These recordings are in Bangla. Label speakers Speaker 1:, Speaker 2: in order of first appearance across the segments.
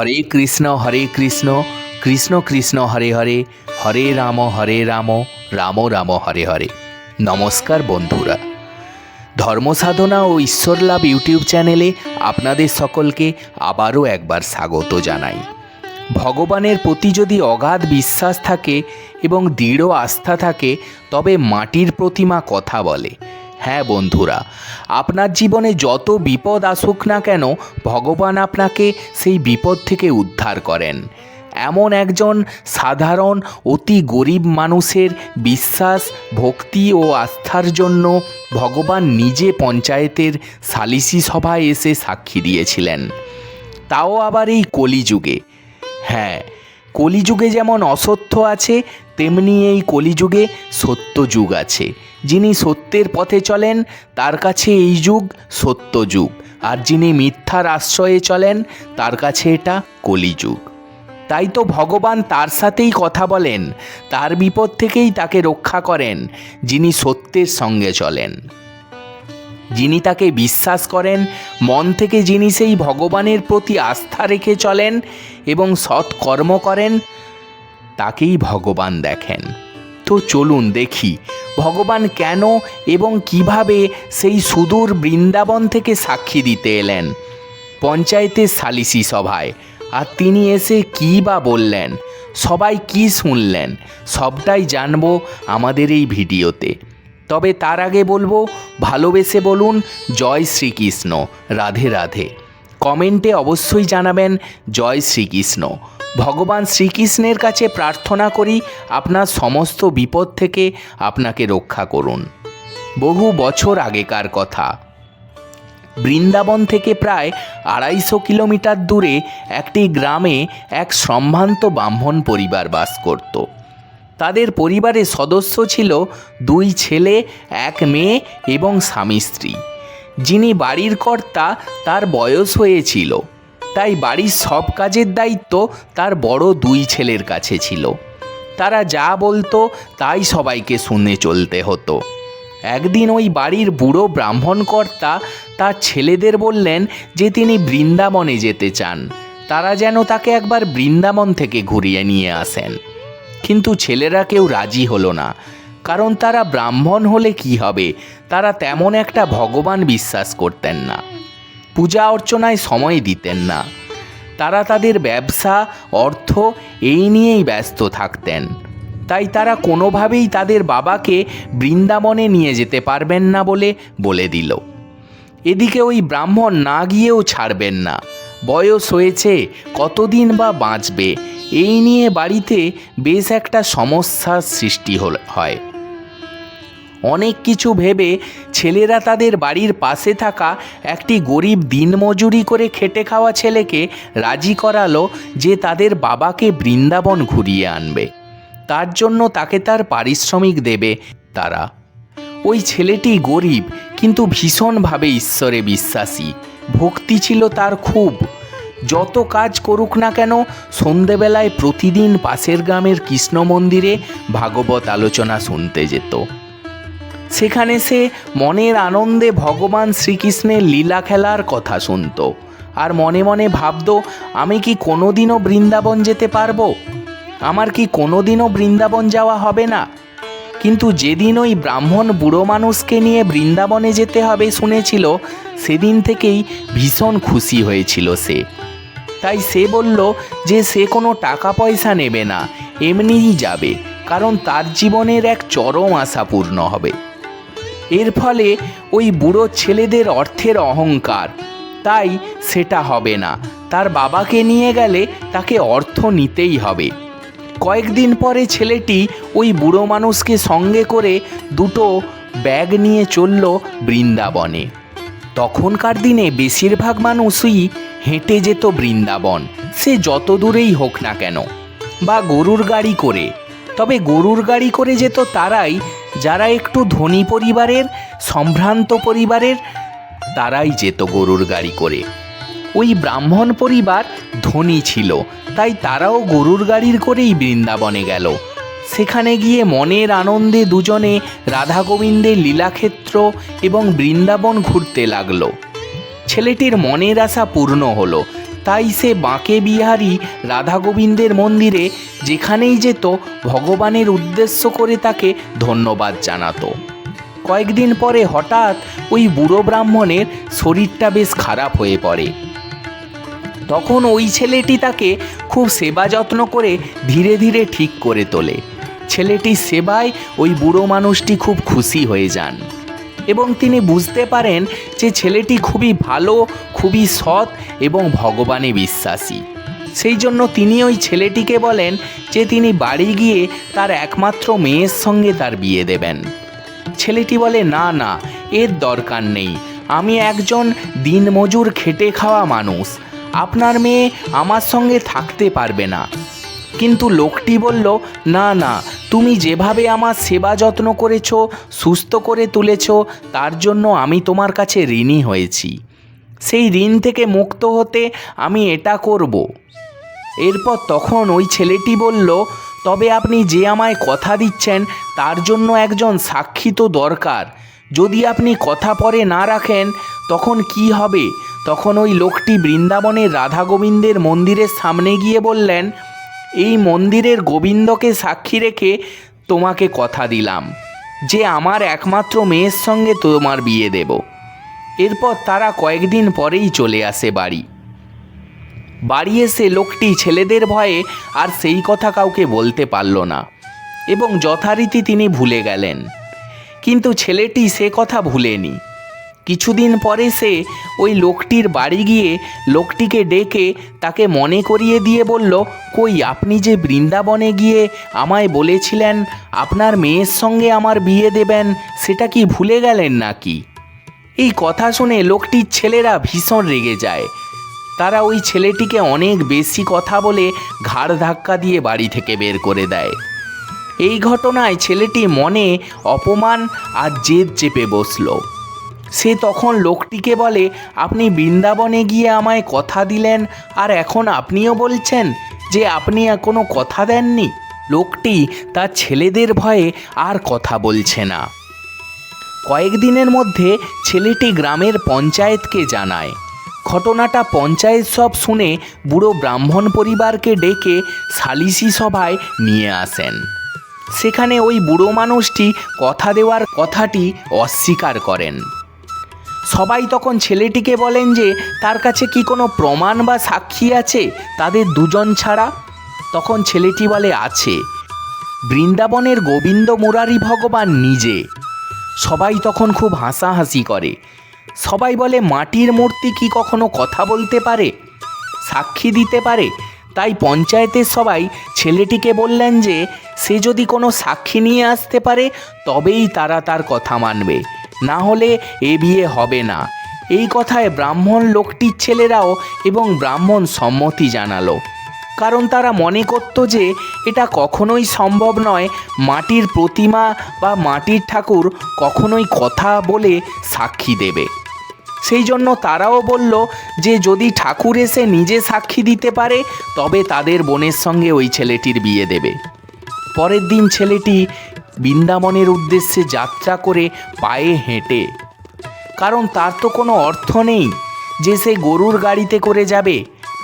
Speaker 1: হরে কৃষ্ণ হরে কৃষ্ণ কৃষ্ণ কৃষ্ণ হরে হরে হরে রাম হরে রাম রাম রাম হরে হরে নমস্কার বন্ধুরা ধর্মসাধনা ও ঈশ্বর লাভ ইউটিউব চ্যানেলে আপনাদের সকলকে আবারও একবার স্বাগত জানাই ভগবানের প্রতি যদি অগাধ বিশ্বাস থাকে এবং দৃঢ় আস্থা থাকে তবে মাটির প্রতিমা কথা বলে হ্যাঁ বন্ধুরা আপনার জীবনে যত বিপদ আসুক না কেন ভগবান আপনাকে সেই বিপদ থেকে উদ্ধার করেন এমন একজন সাধারণ অতি গরিব মানুষের বিশ্বাস ভক্তি ও আস্থার জন্য ভগবান নিজে পঞ্চায়েতের সালিসি সভায় এসে সাক্ষী দিয়েছিলেন তাও আবার এই কলিযুগে হ্যাঁ কলিযুগে যেমন অসত্য আছে তেমনি এই কলিযুগে সত্য যুগ আছে যিনি সত্যের পথে চলেন তার কাছে এই যুগ সত্য যুগ আর যিনি মিথ্যার আশ্রয়ে চলেন তার কাছে এটা কলিযুগ তাই তো ভগবান তার সাথেই কথা বলেন তার বিপদ থেকেই তাকে রক্ষা করেন যিনি সত্যের সঙ্গে চলেন যিনি তাকে বিশ্বাস করেন মন থেকে যিনি সেই ভগবানের প্রতি আস্থা রেখে চলেন এবং সৎকর্ম করেন তাকেই ভগবান দেখেন তো চলুন দেখি ভগবান কেন এবং কিভাবে সেই সুদূর বৃন্দাবন থেকে সাক্ষী দিতে এলেন পঞ্চায়েতের সালিসি সভায় আর তিনি এসে কী বা বললেন সবাই কি শুনলেন সবটাই জানবো আমাদের এই ভিডিওতে তবে তার আগে বলবো ভালোবেসে বলুন জয় শ্রীকৃষ্ণ রাধে রাধে কমেন্টে অবশ্যই জানাবেন জয় শ্রীকৃষ্ণ ভগবান শ্রীকৃষ্ণের কাছে প্রার্থনা করি আপনার সমস্ত বিপদ থেকে আপনাকে রক্ষা করুন বহু বছর আগেকার কথা বৃন্দাবন থেকে প্রায় আড়াইশো কিলোমিটার দূরে একটি গ্রামে এক সম্ভ্রান্ত ব্রাহ্মণ পরিবার বাস করত তাদের পরিবারের সদস্য ছিল দুই ছেলে এক মেয়ে এবং স্বামী স্ত্রী যিনি বাড়ির কর্তা তার বয়স হয়েছিল তাই বাড়ির সব কাজের দায়িত্ব তার বড় দুই ছেলের কাছে ছিল তারা যা বলতো তাই সবাইকে শুনে চলতে হতো একদিন ওই বাড়ির বুড়ো ব্রাহ্মণকর্তা তার ছেলেদের বললেন যে তিনি বৃন্দাবনে যেতে চান তারা যেন তাকে একবার বৃন্দাবন থেকে ঘুরিয়ে নিয়ে আসেন কিন্তু ছেলেরা কেউ রাজি হলো না কারণ তারা ব্রাহ্মণ হলে কি হবে তারা তেমন একটা ভগবান বিশ্বাস করতেন না পূজা অর্চনায় সময় দিতেন না তারা তাদের ব্যবসা অর্থ এই নিয়েই ব্যস্ত থাকতেন তাই তারা কোনোভাবেই তাদের বাবাকে বৃন্দাবনে নিয়ে যেতে পারবেন না বলে বলে দিল এদিকে ওই ব্রাহ্মণ না গিয়েও ছাড়বেন না বয়স হয়েছে কতদিন বা বাঁচবে এই নিয়ে বাড়িতে বেশ একটা সমস্যার সৃষ্টি হয় অনেক কিছু ভেবে ছেলেরা তাদের বাড়ির পাশে থাকা একটি গরিব দিনমজুরি করে খেটে খাওয়া ছেলেকে রাজি করালো যে তাদের বাবাকে বৃন্দাবন ঘুরিয়ে আনবে তার জন্য তাকে তার পারিশ্রমিক দেবে তারা ওই ছেলেটি গরিব কিন্তু ভীষণভাবে ঈশ্বরে বিশ্বাসী ভক্তি ছিল তার খুব যত কাজ করুক না কেন সন্ধেবেলায় প্রতিদিন পাশের গ্রামের কৃষ্ণ মন্দিরে ভাগবত আলোচনা শুনতে যেত সেখানে সে মনের আনন্দে ভগবান শ্রীকৃষ্ণের লীলা খেলার কথা শুনত আর মনে মনে ভাবত আমি কি কোনোদিনও বৃন্দাবন যেতে পারবো আমার কি কোনোদিনও বৃন্দাবন যাওয়া হবে না কিন্তু যেদিন ওই ব্রাহ্মণ বুড়ো মানুষকে নিয়ে বৃন্দাবনে যেতে হবে শুনেছিল সেদিন থেকেই ভীষণ খুশি হয়েছিল সে তাই সে বলল যে সে কোনো টাকা পয়সা নেবে না এমনিই যাবে কারণ তার জীবনের এক চরম আশা পূর্ণ হবে এর ফলে ওই বুড়ো ছেলেদের অর্থের অহংকার তাই সেটা হবে না তার বাবাকে নিয়ে গেলে তাকে অর্থ নিতেই হবে কয়েকদিন পরে ছেলেটি ওই বুড়ো মানুষকে সঙ্গে করে দুটো ব্যাগ নিয়ে চলল বৃন্দাবনে তখনকার দিনে বেশিরভাগ মানুষই হেঁটে যেত বৃন্দাবন সে যত দূরেই হোক না কেন বা গরুর গাড়ি করে তবে গরুর গাড়ি করে যেত তারাই যারা একটু ধনী পরিবারের সম্ভ্রান্ত পরিবারের তারাই যেত গরুর গাড়ি করে ওই ব্রাহ্মণ পরিবার ধনী ছিল তাই তারাও গরুর গাড়ির করেই বৃন্দাবনে গেল সেখানে গিয়ে মনের আনন্দে দুজনে রাধা গোবিন্দের লীলাক্ষেত্র এবং বৃন্দাবন ঘুরতে লাগলো ছেলেটির মনের আশা পূর্ণ হলো তাই সে বাঁকে বিহারী রাধা গোবিন্দের মন্দিরে যেখানেই যেত ভগবানের উদ্দেশ্য করে তাকে ধন্যবাদ জানাতো কয়েকদিন পরে হঠাৎ ওই বুড়ো ব্রাহ্মণের শরীরটা বেশ খারাপ হয়ে পড়ে তখন ওই ছেলেটি তাকে খুব সেবা যত্ন করে ধীরে ধীরে ঠিক করে তোলে ছেলেটির সেবায় ওই বুড়ো মানুষটি খুব খুশি হয়ে যান এবং তিনি বুঝতে পারেন যে ছেলেটি খুবই ভালো খুবই সৎ এবং ভগবানে বিশ্বাসী সেই জন্য তিনি ওই ছেলেটিকে বলেন যে তিনি বাড়ি গিয়ে তার একমাত্র মেয়ের সঙ্গে তার বিয়ে দেবেন ছেলেটি বলে না না এর দরকার নেই আমি একজন দিনমজুর খেটে খাওয়া মানুষ আপনার মেয়ে আমার সঙ্গে থাকতে পারবে না কিন্তু লোকটি বলল না না তুমি যেভাবে আমার সেবা যত্ন করেছ সুস্থ করে তুলেছ তার জন্য আমি তোমার কাছে ঋণী হয়েছি সেই ঋণ থেকে মুক্ত হতে আমি এটা করব এরপর তখন ওই ছেলেটি বলল তবে আপনি যে আমায় কথা দিচ্ছেন তার জন্য একজন সাক্ষী তো দরকার যদি আপনি কথা পরে না রাখেন তখন কি হবে তখন ওই লোকটি বৃন্দাবনের রাধা গোবিন্দের মন্দিরের সামনে গিয়ে বললেন এই মন্দিরের গোবিন্দকে সাক্ষী রেখে তোমাকে কথা দিলাম যে আমার একমাত্র মেয়ের সঙ্গে তোমার বিয়ে দেব এরপর তারা কয়েকদিন পরেই চলে আসে বাড়ি বাড়ি এসে লোকটি ছেলেদের ভয়ে আর সেই কথা কাউকে বলতে পারল না এবং যথারীতি তিনি ভুলে গেলেন কিন্তু ছেলেটি সে কথা ভুলেনি কিছুদিন পরে সে ওই লোকটির বাড়ি গিয়ে লোকটিকে ডেকে তাকে মনে করিয়ে দিয়ে বলল কই আপনি যে বৃন্দাবনে গিয়ে আমায় বলেছিলেন আপনার মেয়ের সঙ্গে আমার বিয়ে দেবেন সেটা কি ভুলে গেলেন নাকি এই কথা শুনে লোকটির ছেলেরা ভীষণ রেগে যায় তারা ওই ছেলেটিকে অনেক বেশি কথা বলে ঘাড় ধাক্কা দিয়ে বাড়ি থেকে বের করে দেয় এই ঘটনায় ছেলেটি মনে অপমান আর জেদ চেপে বসলো সে তখন লোকটিকে বলে আপনি বৃন্দাবনে গিয়ে আমায় কথা দিলেন আর এখন আপনিও বলছেন যে আপনি কোনো কথা দেননি লোকটি তার ছেলেদের ভয়ে আর কথা বলছে না কয়েকদিনের মধ্যে ছেলেটি গ্রামের পঞ্চায়েতকে জানায় ঘটনাটা পঞ্চায়েত সব শুনে বুড়ো ব্রাহ্মণ পরিবারকে ডেকে সালিসি সভায় নিয়ে আসেন সেখানে ওই বুড়ো মানুষটি কথা দেওয়ার কথাটি অস্বীকার করেন সবাই তখন ছেলেটিকে বলেন যে তার কাছে কি কোনো প্রমাণ বা সাক্ষী আছে তাদের দুজন ছাড়া তখন ছেলেটি বলে আছে বৃন্দাবনের গোবিন্দ মুরারি ভগবান নিজে সবাই তখন খুব হাসাহাসি করে সবাই বলে মাটির মূর্তি কি কখনো কথা বলতে পারে সাক্ষী দিতে পারে তাই পঞ্চায়েতের সবাই ছেলেটিকে বললেন যে সে যদি কোনো সাক্ষী নিয়ে আসতে পারে তবেই তারা তার কথা মানবে না হলে এ বিয়ে হবে না এই কথায় ব্রাহ্মণ লোকটির ছেলেরাও এবং ব্রাহ্মণ সম্মতি জানালো কারণ তারা মনে করত যে এটা কখনোই সম্ভব নয় মাটির প্রতিমা বা মাটির ঠাকুর কখনোই কথা বলে সাক্ষী দেবে সেই জন্য তারাও বলল যে যদি ঠাকুর এসে নিজে সাক্ষী দিতে পারে তবে তাদের বোনের সঙ্গে ওই ছেলেটির বিয়ে দেবে পরের দিন ছেলেটি বৃন্দাবনের উদ্দেশ্যে যাত্রা করে পায়ে হেঁটে কারণ তার তো কোনো অর্থ নেই যে সে গরুর গাড়িতে করে যাবে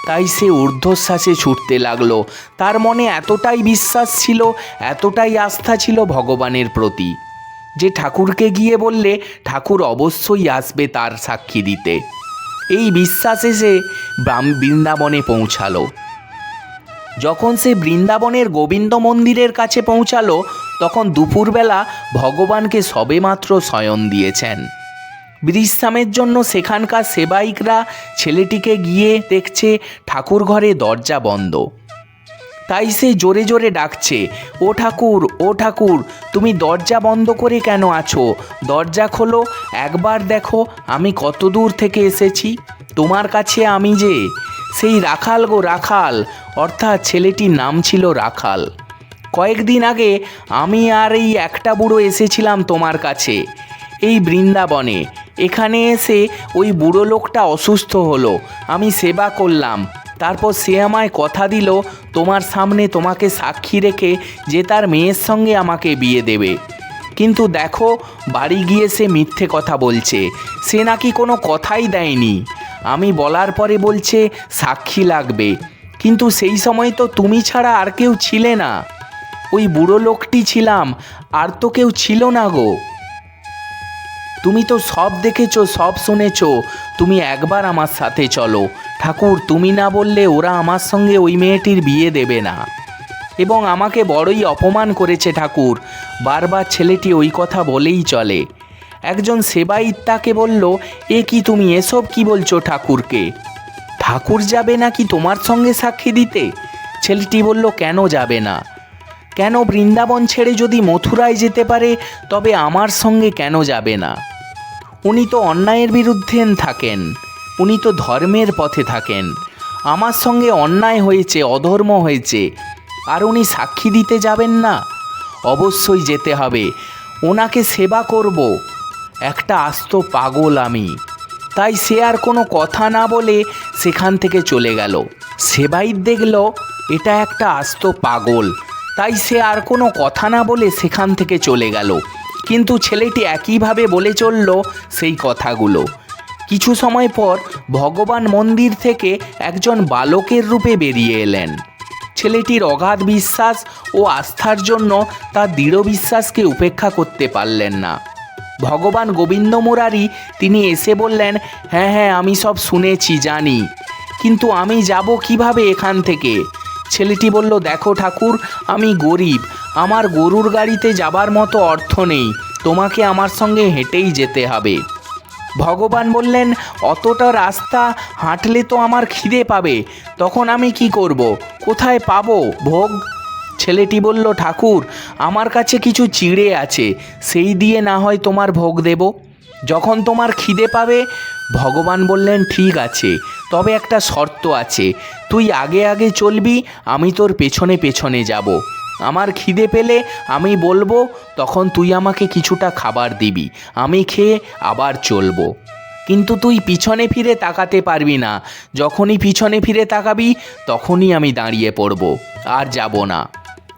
Speaker 1: তাই সে ঊর্ধ্বশ্বাসে ছুটতে লাগলো তার মনে এতটাই বিশ্বাস ছিল এতটাই আস্থা ছিল ভগবানের প্রতি যে ঠাকুরকে গিয়ে বললে ঠাকুর অবশ্যই আসবে তার সাক্ষী দিতে এই বিশ্বাসে সে বৃন্দাবনে পৌঁছালো যখন সে বৃন্দাবনের গোবিন্দ মন্দিরের কাছে পৌঁছালো তখন দুপুরবেলা ভগবানকে সবেমাত্র শয়ন দিয়েছেন বিশ্রামের জন্য সেখানকার সেবায়িকরা ছেলেটিকে গিয়ে দেখছে ঠাকুর ঘরে দরজা বন্ধ তাই সে জোরে জোরে ডাকছে ও ঠাকুর ও ঠাকুর তুমি দরজা বন্ধ করে কেন আছো দরজা খোলো একবার দেখো আমি কত দূর থেকে এসেছি তোমার কাছে আমি যে সেই রাখাল গো রাখাল অর্থাৎ ছেলেটির নাম ছিল রাখাল কয়েকদিন আগে আমি আর এই একটা বুড়ো এসেছিলাম তোমার কাছে এই বৃন্দাবনে এখানে এসে ওই বুড়ো লোকটা অসুস্থ হলো আমি সেবা করলাম তারপর সে আমায় কথা দিল তোমার সামনে তোমাকে সাক্ষী রেখে যে তার মেয়ের সঙ্গে আমাকে বিয়ে দেবে কিন্তু দেখো বাড়ি গিয়ে সে মিথ্যে কথা বলছে সে নাকি কোনো কথাই দেয়নি আমি বলার পরে বলছে সাক্ষী লাগবে কিন্তু সেই সময় তো তুমি ছাড়া আর কেউ ছিলে না ওই বুড়ো লোকটি ছিলাম আর তো কেউ ছিল না গো তুমি তো সব দেখেছো সব শুনেছো তুমি একবার আমার সাথে চলো ঠাকুর তুমি না বললে ওরা আমার সঙ্গে ওই মেয়েটির বিয়ে দেবে না এবং আমাকে বড়ই অপমান করেছে ঠাকুর বারবার ছেলেটি ওই কথা বলেই চলে একজন সেবাইত তাকে বলল এ কি তুমি এসব কি বলছো ঠাকুরকে ঠাকুর যাবে নাকি তোমার সঙ্গে সাক্ষী দিতে ছেলেটি বলল কেন যাবে না কেন বৃন্দাবন ছেড়ে যদি মথুরায় যেতে পারে তবে আমার সঙ্গে কেন যাবে না উনি তো অন্যায়ের বিরুদ্ধে থাকেন উনি তো ধর্মের পথে থাকেন আমার সঙ্গে অন্যায় হয়েছে অধর্ম হয়েছে আর উনি সাক্ষী দিতে যাবেন না অবশ্যই যেতে হবে ওনাকে সেবা করব একটা আস্ত পাগল আমি তাই সে আর কোনো কথা না বলে সেখান থেকে চলে গেল সেবাই দেখল এটা একটা আস্ত পাগল তাই সে আর কোনো কথা না বলে সেখান থেকে চলে গেল কিন্তু ছেলেটি একইভাবে বলে চলল সেই কথাগুলো কিছু সময় পর ভগবান মন্দির থেকে একজন বালকের রূপে বেরিয়ে এলেন ছেলেটির অগাধ বিশ্বাস ও আস্থার জন্য তার দৃঢ় বিশ্বাসকে উপেক্ষা করতে পারলেন না ভগবান গোবিন্দ মুরারি তিনি এসে বললেন হ্যাঁ হ্যাঁ আমি সব শুনেছি জানি কিন্তু আমি যাব কিভাবে এখান থেকে ছেলেটি বলল দেখো ঠাকুর আমি গরিব আমার গরুর গাড়িতে যাবার মতো অর্থ নেই তোমাকে আমার সঙ্গে হেঁটেই যেতে হবে ভগবান বললেন অতটা রাস্তা হাঁটলে তো আমার খিদে পাবে তখন আমি কি করব কোথায় পাবো ভোগ ছেলেটি বলল ঠাকুর আমার কাছে কিছু চিড়ে আছে সেই দিয়ে না হয় তোমার ভোগ দেবো যখন তোমার খিদে পাবে ভগবান বললেন ঠিক আছে তবে একটা শর্ত আছে তুই আগে আগে চলবি আমি তোর পেছনে পেছনে যাব আমার খিদে পেলে আমি বলবো তখন তুই আমাকে কিছুটা খাবার দিবি আমি খেয়ে আবার চলবো কিন্তু তুই পিছনে ফিরে তাকাতে পারবি না যখনই পিছনে ফিরে তাকাবি তখনই আমি দাঁড়িয়ে পড়ব আর যাব না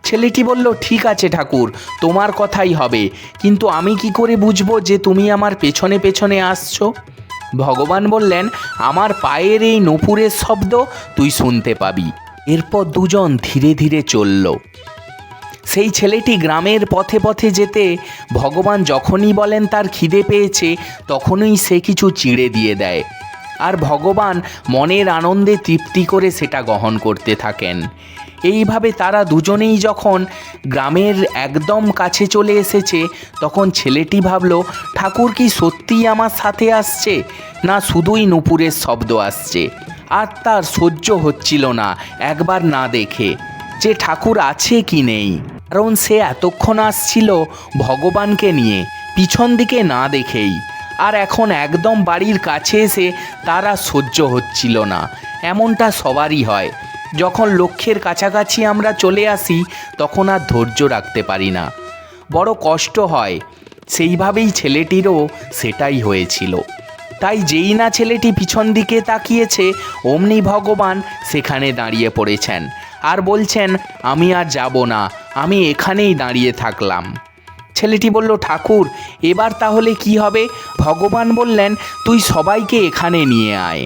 Speaker 1: ছেলেটি বলল ঠিক আছে ঠাকুর তোমার কথাই হবে কিন্তু আমি কি করে বুঝবো যে তুমি আমার পেছনে পেছনে আসছো ভগবান বললেন আমার পায়ের এই নপুরের শব্দ তুই শুনতে পাবি এরপর দুজন ধীরে ধীরে চলল সেই ছেলেটি গ্রামের পথে পথে যেতে ভগবান যখনই বলেন তার খিদে পেয়েছে তখনই সে কিছু চিড়ে দিয়ে দেয় আর ভগবান মনের আনন্দে তৃপ্তি করে সেটা গ্রহণ করতে থাকেন এইভাবে তারা দুজনেই যখন গ্রামের একদম কাছে চলে এসেছে তখন ছেলেটি ভাবল ঠাকুর কি সত্যিই আমার সাথে আসছে না শুধুই নুপুরের শব্দ আসছে আর তার সহ্য হচ্ছিল না একবার না দেখে যে ঠাকুর আছে কি নেই কারণ সে এতক্ষণ আসছিল ভগবানকে নিয়ে পিছন দিকে না দেখেই আর এখন একদম বাড়ির কাছে এসে তারা সহ্য হচ্ছিল না এমনটা সবারই হয় যখন লক্ষ্যের কাছাকাছি আমরা চলে আসি তখন আর ধৈর্য রাখতে পারি না বড় কষ্ট হয় সেইভাবেই ছেলেটিরও সেটাই হয়েছিল তাই যেই না ছেলেটি পিছন দিকে তাকিয়েছে অমনি ভগবান সেখানে দাঁড়িয়ে পড়েছেন আর বলছেন আমি আর যাব না আমি এখানেই দাঁড়িয়ে থাকলাম ছেলেটি বলল ঠাকুর এবার তাহলে কি হবে ভগবান বললেন তুই সবাইকে এখানে নিয়ে আয়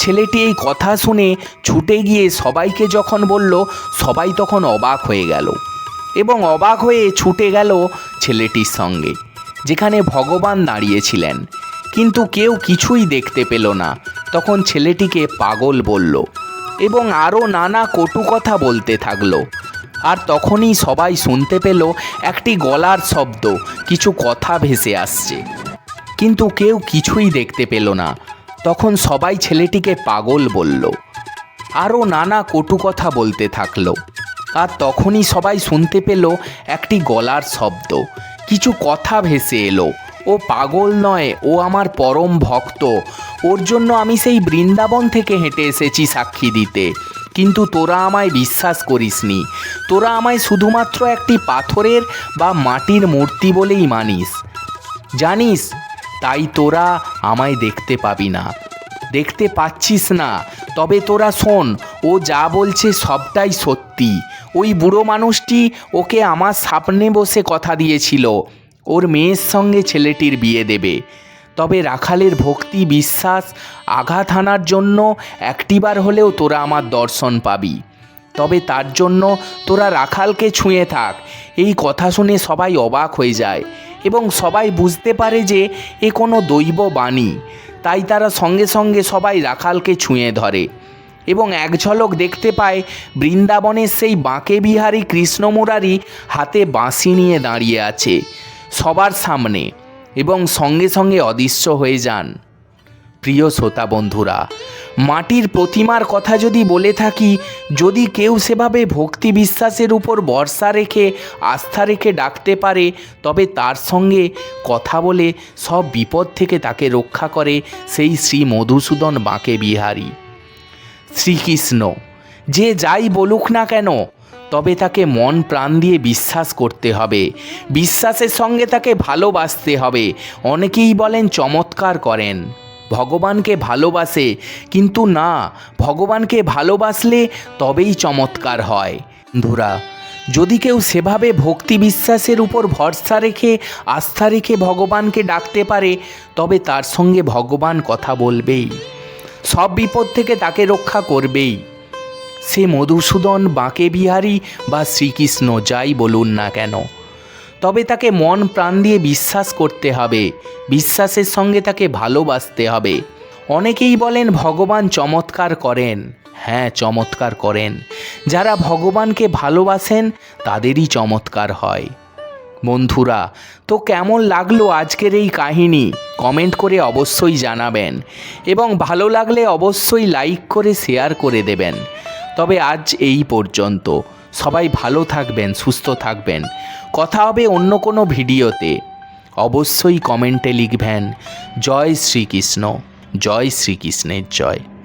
Speaker 1: ছেলেটি এই কথা শুনে ছুটে গিয়ে সবাইকে যখন বলল সবাই তখন অবাক হয়ে গেল এবং অবাক হয়ে ছুটে গেল ছেলেটির সঙ্গে যেখানে ভগবান দাঁড়িয়েছিলেন কিন্তু কেউ কিছুই দেখতে পেল না তখন ছেলেটিকে পাগল বলল এবং আরও নানা কটু কথা বলতে থাকলো আর তখনই সবাই শুনতে পেল একটি গলার শব্দ কিছু কথা ভেসে আসছে কিন্তু কেউ কিছুই দেখতে পেল না তখন সবাই ছেলেটিকে পাগল বলল আরও নানা কটু কথা বলতে থাকলো আর তখনই সবাই শুনতে পেল একটি গলার শব্দ কিছু কথা ভেসে এলো ও পাগল নয় ও আমার পরম ভক্ত ওর জন্য আমি সেই বৃন্দাবন থেকে হেঁটে এসেছি সাক্ষী দিতে কিন্তু তোরা আমায় বিশ্বাস করিসনি তোরা আমায় শুধুমাত্র একটি পাথরের বা মাটির মূর্তি বলেই মানিস জানিস তাই তোরা আমায় দেখতে পাবি না দেখতে পাচ্ছিস না তবে তোরা শোন ও যা বলছে সবটাই সত্যি ওই বুড়ো মানুষটি ওকে আমার সামনে বসে কথা দিয়েছিল ওর মেয়ের সঙ্গে ছেলেটির বিয়ে দেবে তবে রাখালের ভক্তি বিশ্বাস আঘাত হানার জন্য একটিবার হলেও তোরা আমার দর্শন পাবি তবে তার জন্য তোরা রাখালকে ছুঁয়ে থাক এই কথা শুনে সবাই অবাক হয়ে যায় এবং সবাই বুঝতে পারে যে এ কোনো দৈব বাণী তাই তারা সঙ্গে সঙ্গে সবাই রাখালকে ছুঁয়ে ধরে এবং এক ঝলক দেখতে পায় বৃন্দাবনের সেই বাঁকে বিহারী কৃষ্ণমুরারি হাতে বাঁশি নিয়ে দাঁড়িয়ে আছে সবার সামনে এবং সঙ্গে সঙ্গে অদৃশ্য হয়ে যান প্রিয় শ্রোতা বন্ধুরা মাটির প্রতিমার কথা যদি বলে থাকি যদি কেউ সেভাবে ভক্তি বিশ্বাসের উপর বর্ষা রেখে আস্থা রেখে ডাকতে পারে তবে তার সঙ্গে কথা বলে সব বিপদ থেকে তাকে রক্ষা করে সেই শ্রী মধুসূদন বাঁকে বিহারী শ্রীকৃষ্ণ যে যাই বলুক না কেন তবে তাকে মন প্রাণ দিয়ে বিশ্বাস করতে হবে বিশ্বাসের সঙ্গে তাকে ভালোবাসতে হবে অনেকেই বলেন চমৎকার করেন ভগবানকে ভালোবাসে কিন্তু না ভগবানকে ভালোবাসলে তবেই চমৎকার হয় ধুরা যদি কেউ সেভাবে ভক্তি বিশ্বাসের উপর ভরসা রেখে আস্থা রেখে ভগবানকে ডাকতে পারে তবে তার সঙ্গে ভগবান কথা বলবেই সব বিপদ থেকে তাকে রক্ষা করবেই সে মধুসূদন বাঁকে বিহারী বা শ্রীকৃষ্ণ যাই বলুন না কেন তবে তাকে মন প্রাণ দিয়ে বিশ্বাস করতে হবে বিশ্বাসের সঙ্গে তাকে ভালোবাসতে হবে অনেকেই বলেন ভগবান চমৎকার করেন হ্যাঁ চমৎকার করেন যারা ভগবানকে ভালোবাসেন তাদেরই চমৎকার হয় বন্ধুরা তো কেমন লাগলো আজকের এই কাহিনী কমেন্ট করে অবশ্যই জানাবেন এবং ভালো লাগলে অবশ্যই লাইক করে শেয়ার করে দেবেন তবে আজ এই পর্যন্ত সবাই ভালো থাকবেন সুস্থ থাকবেন কথা হবে অন্য কোনো ভিডিওতে অবশ্যই কমেন্টে লিখবেন জয় শ্রীকৃষ্ণ জয় শ্রীকৃষ্ণের জয়